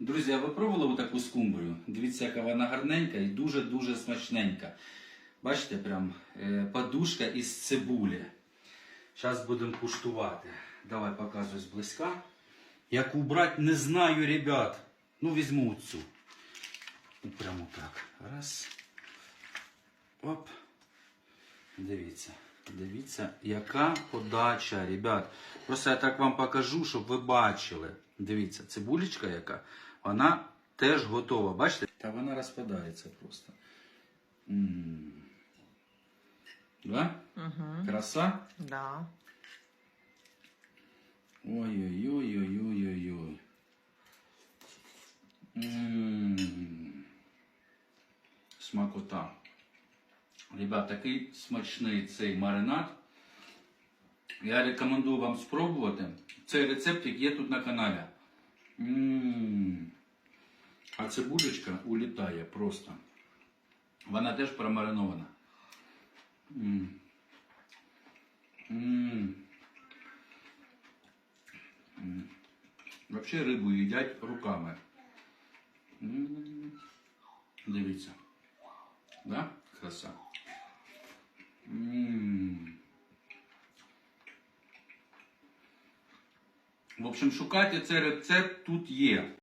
Друзі, а ви пробували таку скумбрію? Дивіться, яка вона гарненька і дуже-дуже смачненька. Bачите, прям е, подушка із цибулі. Зараз будемо куштувати. Давай показуй зблизька. Яку брати, не знаю, ребят. Ну, візьму цю. Ну, Прямо так. Раз. Оп. Дивіться. Дивіться, яка подача, ребят. Просто я так вам покажу, щоб ви бачили. Дивіться, цибулечка яка, вона теж готова. Бачите? Та вона розпадається просто. М. Да? Угу. Краса? Да. Ой-ой-ой-ой-ой-ой-ой. Смакота. Ребят, такий смачний цей маринад. Я рекомендую вам спробувати. Цей рецептик є тут на каналі. Цибулечка улітає просто. Вона теж промаринована. М. М. Вообще рибу їдять руками. Дивіться. Да? Краса. М. В общем, шукайте цей рецепт тут є.